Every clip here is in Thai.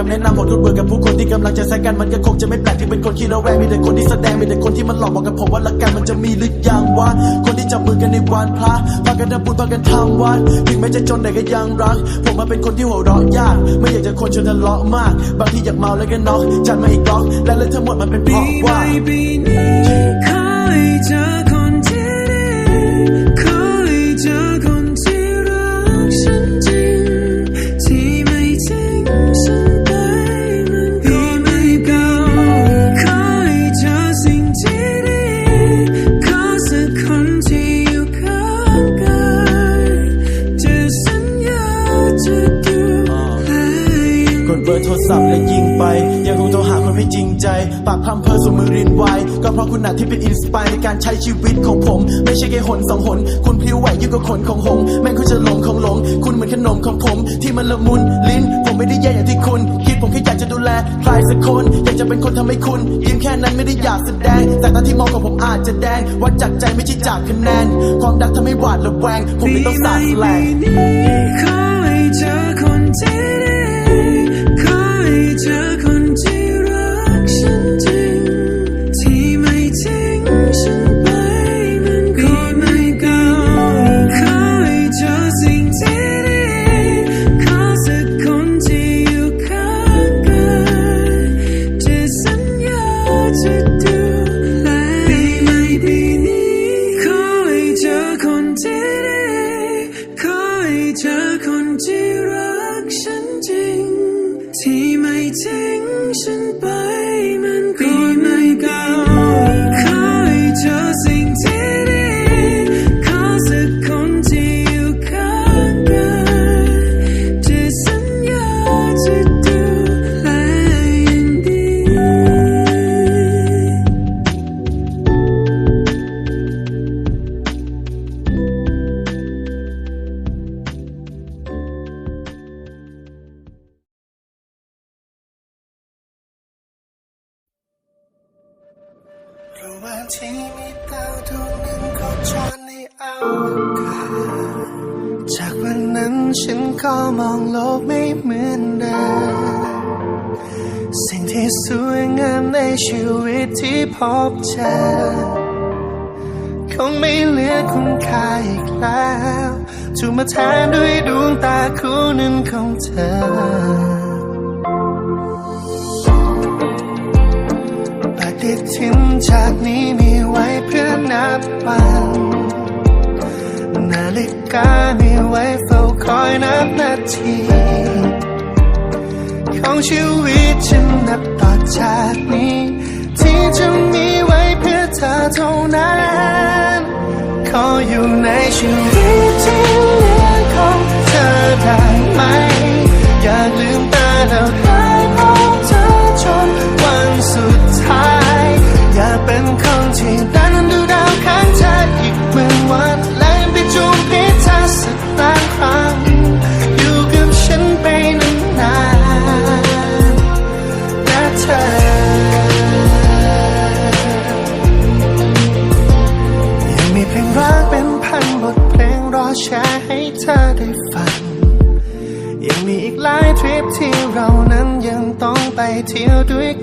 คำแนะนำผมทนเบื่อกับผู้คนที่กำลังจะแซงกันมันก็คงจะไม่แปลกที่เป็นคนขี้ระแวงมีแต่คนที่แสดงมีแต่คนที่มันหลอกบอกกับผมว่ารักกันมันจะมีหรือยังวะคนที่จับมือกันในวันพระพากันทำบุญพากันทำวัดถึงแม้จะจนแต่ก็ยังรัก ผมมาเป็นคนที่หัวเราะยาก ไม่อยากจะคนชวนทะเลาะมาก บางทีอยากเมาแล้วก็น็อกจัดมาอีกล็อกและเรื่องทั้งหมดมันเป็นเพราะใหว่า ศัพท์และยิงไป ยังคงโทรหาคนไม่จริงใจ ปากพร่ำเพอสมือรินไวก็เพราะคุณน่ะที่เป็นอินสปายในการใช้ชีวิตของผม ไม่ใช่แค่หนสองหน คุณพลิ้วไหวยิ่งกว่าขนของหงแม่งคุณจะหลงของหลง คุณเหมือนขนมของผม ที่มันละมุนลิ้น ผมไม่ได้แย่อย่างที่คุณ คิดผมแค่อยากจะดูแลใครสักคน อยากจะเป็นคนทำให้คุณยิ้มแค่นั้นไม่ได้อยากแสดง แต่ตาที่มองของผมอาจจะแดง วัดจากใจไม่ใช่จากคะแนน ความดังทำให้หวาดระแวง ผมไม่ต้องสาดแสลงปีใหม่นี้ ฉันก็มองโลกไม่เหมือนเดิม สิ่งที่สวยงามในชีวิตที่พบเจอ คงไม่เหลือคุณค่าอีกแล้วถูกมาแทนด้วยดวงตาคู่หนึ่งของเธอ ปฏิทินจากนี้มีไว้เพื่อนับวัน นาฬิกามีไว้ คอยนับนาทีของชีวิตฉันนับต่อจากนี้ ที่จะมีไว้เพื่อเธอเท่านั้นขออยู่ในชีวิตที่เหลือของเธอได้ไหม อยากลืมตาแล้วได้พบเธอจนวันสุดท้าย อย่าเป็นคนที่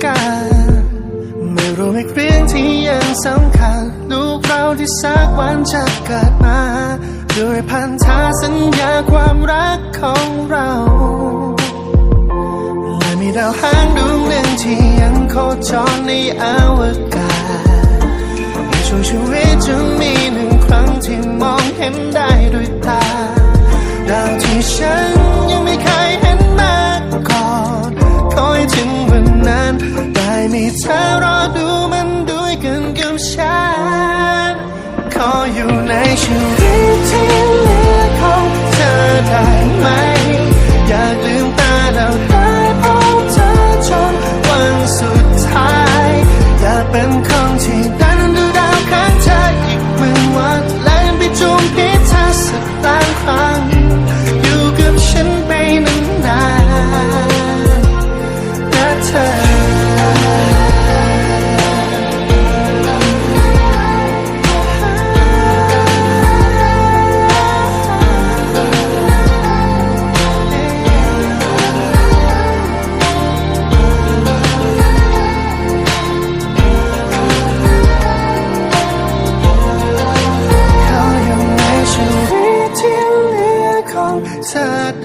กันไม่รู้อีกเรื่องที่ยังสำคัญ ลูกเราที่สักวันจะเกิดมาด้วยพันธสัญญาความรักของเราและมีดาวหางดวงหนึ่งที่ยังโคจรในอวกาศในช่วงชีวิตจะมีหนึ่งครั้งที่มองเห็นได้ด้วยตา ดาวที่ฉันยังไม่เคยเห็น ใ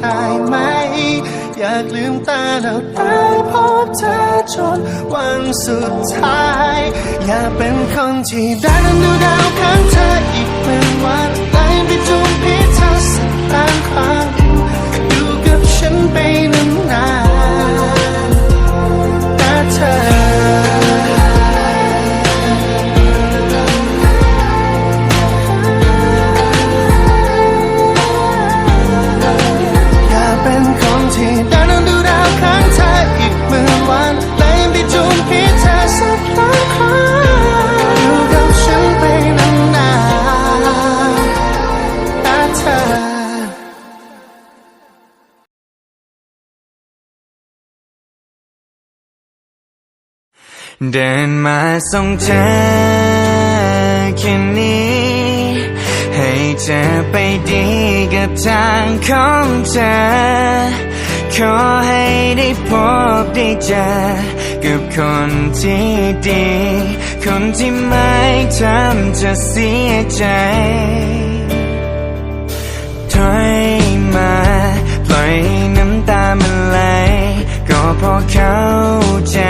ได้ไหม อยากลืมตาแล้วได้พบเธอจนวันสุดท้าย อยากเป็นคนที่ได้นั่งดูดาวข้างเธออีกเป็นวันไล่ไปจุมพิษเธอสักล้านครั้ง เดินมาส่งเธอแค่นี้ ให้เธอไปดีกับทางของเธอ ขอให้ได้พบได้เจอ กับคนที่ดี คนที่ไม่ทำจะเสียใจถอยมาปล่อยน้ำตามันไหลก็เพอเข้าใจ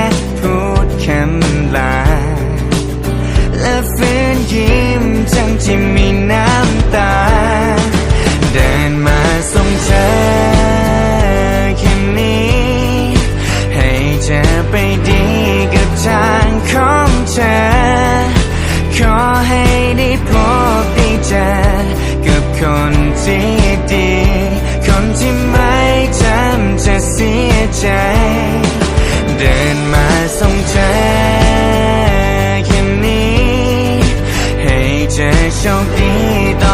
ที่มีน้ำตา เดินมาส่งเธอแค่นี้ ให้เธอไปดีกับทางของเธอ ขอให้ได้พบได้เจอกับคนที่ดี คนที่ไม่ทำจะเสียใจ เดินมาส่งเธอ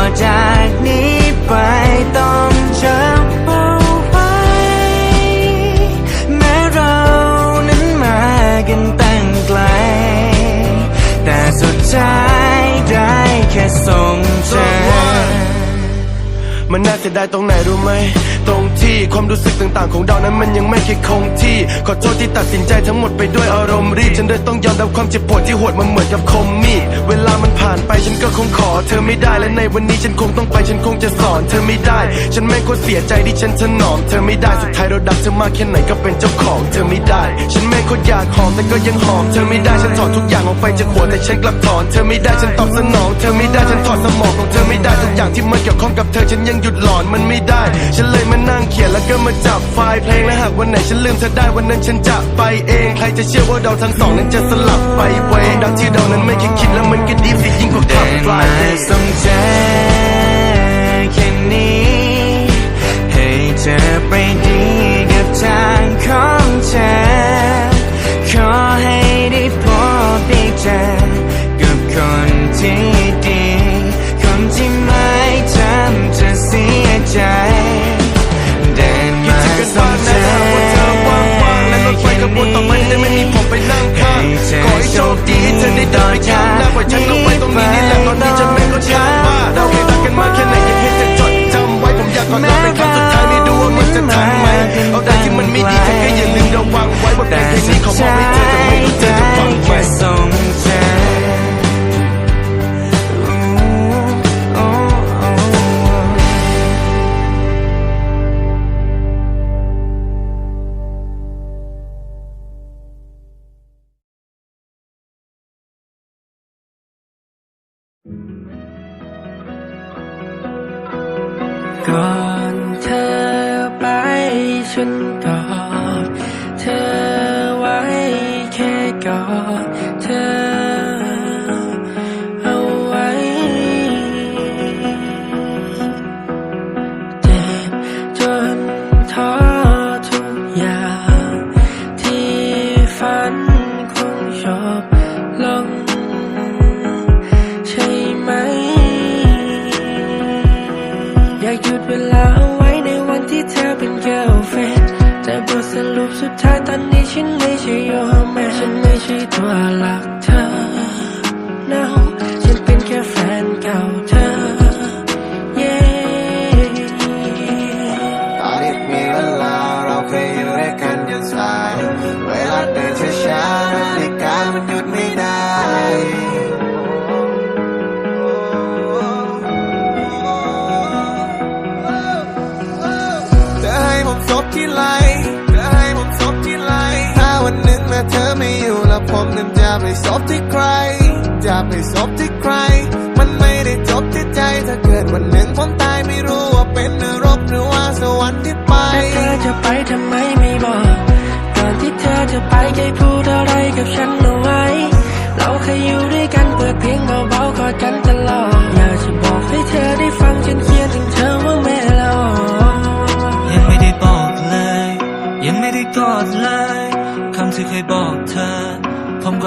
ต่ มันน่าเสียดายตรงไหนรู้ไหม ตรงที่ความรู้สึกต่างๆ ของเรานั้นมันยังไม่เคยคงที่ ขอโทษที่ตัดสินใจทั้งหมดไปด้วยอารมณ์รีบฉันเลยต้องยอมรับความเจ็บปวดที่โหดมันเหมือนกับคมมีดเวลามันผ่านไปฉันก็คงขอ เธอไม่ได้และในวันนี้ฉันคงต้องไปฉันคงจะสอน เธอไม่ได้ ฉันแม่งก็เสียใจที่ฉันถนอมเธอไม่ได้สุดท้ายเราดักเธอมากแค่ไหนก็เป็นเจ้าของ เธอไม่ได้ ฉันแม่งก็อยากหอมแต่ก็ยังหอมเธอไม่ได้ฉันถอนทุกอย่างออกไปจากหัวแต่ฉันกลับถอน เธอไม่ได้ฉันตอบสนอง เธอไม่ได้ฉันถอดสมองของเธอไม่ได้ทุกอย่างที่มัน มันไม่ได้ ฉันเลยมานั่งเขียนแล้วก็มาจับไฟล์เพลงและหากวันไหนฉันลืมเธอได้วันนั้นฉันจะไปเอง ใครจะเชื่อว่าเราทั้งสองนั้นจะสลับไปเวงดังที่เรานั้นไม่คิดคิดแล้วมันก็ดีสิยิ่งกว่าขับเดินไฟมาเองส่งเธอแค่นี้ให้เธอไปดีกับทางของเธอขอให้ได้พบได้เจอ ไม่อยู่แล้วผมนั้นจะไปสบที่ใคร จะไปสบที่ใคร มันไม่ได้จบที่ใจ ถ้าเกิดวันหนึ่งผมตายไม่รู้ว่าเป็นนรกหรือว่าสวรรค์ที่ไปเธอจะไปทำไมไม่บอกก่อนที่เธอจะไปแกพูดอะไรกับฉันเอาไว้ เราเคยอยู่ด้วยกันเปิดเพลงเบาๆกอดกัน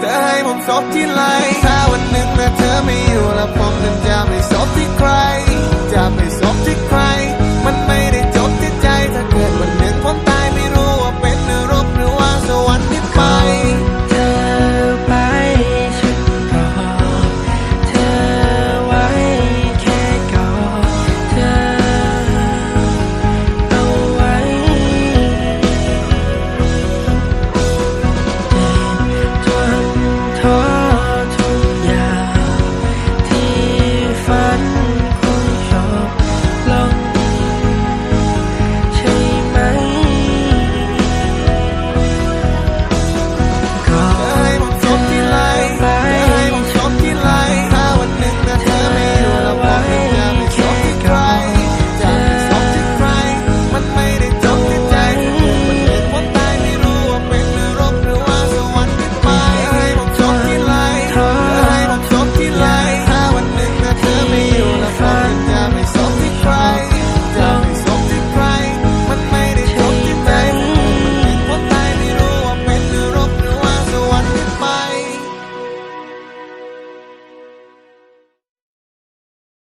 เธอให้ผมซบที่ไรถ้าวันหนึ่งนะเธอไม่อยู่แล้วผมนั้นจะไม่ซบที่ใคร จะไม่ซบที่ใคร มันไม่ได้